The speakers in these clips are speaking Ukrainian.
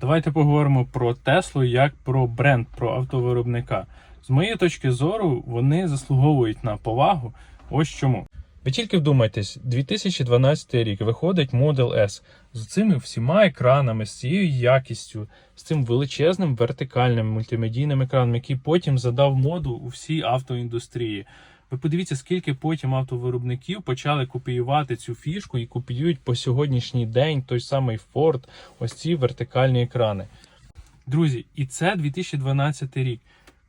Давайте поговоримо про Теслу як про бренд, про автовиробника. З моєї точки зору, вони заслуговують на повагу. Ось чому. Ви тільки вдумайтесь, 2012 рік виходить Model S з цими всіма екранами, з цією якістю, з цим величезним вертикальним мультимедійним екраном, який потім задав моду у всій автоіндустрії. Ви подивіться, скільки потім автовиробників почали копіювати цю фішку і копіюють по сьогоднішній день той самий Ford, ось ці вертикальні екрани. Друзі, і це 2012 рік.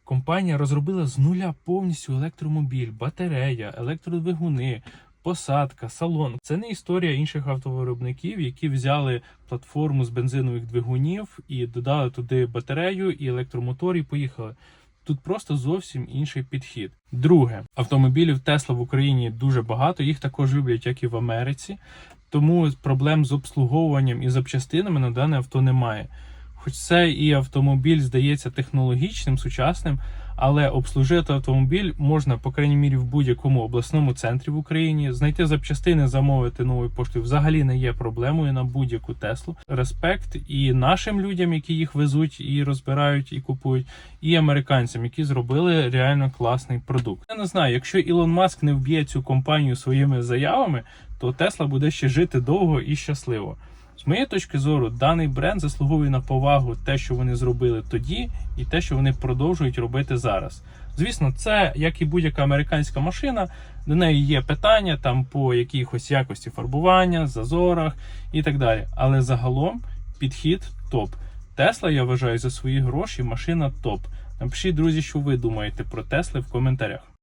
Компанія розробила з нуля повністю електромобіль, батарея, електродвигуни, посадка, салон. Це не історія інших автовиробників, які взяли платформу з бензинових двигунів і додали туди батарею і електромотор, і поїхали. Тут просто зовсім інший підхід. Друге, автомобілів Тесла в Україні дуже багато, їх також люблять, як і в Америці. Тому проблем з обслуговуванням і запчастинами на дане авто немає. Хоч це і автомобіль здається технологічним, сучасним, але обслужити автомобіль можна, по крайній мірі, в будь-якому обласному центрі в Україні. Знайти запчастини, замовити новою поштою взагалі не є проблемою на будь-яку Теслу. Респект і нашим людям, які їх везуть, і розбирають, і купують, і американцям, які зробили реально класний продукт. Я не знаю, якщо Ілон Маск не вб'є цю компанію своїми заявами, то Тесла буде ще жити довго і щасливо. З моєї точки зору, даний бренд заслуговує на повагу те, що вони зробили тоді, і те, що вони продовжують робити зараз. Звісно, це як і будь-яка американська машина, до неї є питання там по якихось якості фарбування, зазорах і так далі. Але загалом підхід топ. Тесла, я вважаю, за свої гроші машина топ. Напишіть, друзі, що ви думаєте про Тесли в коментарях.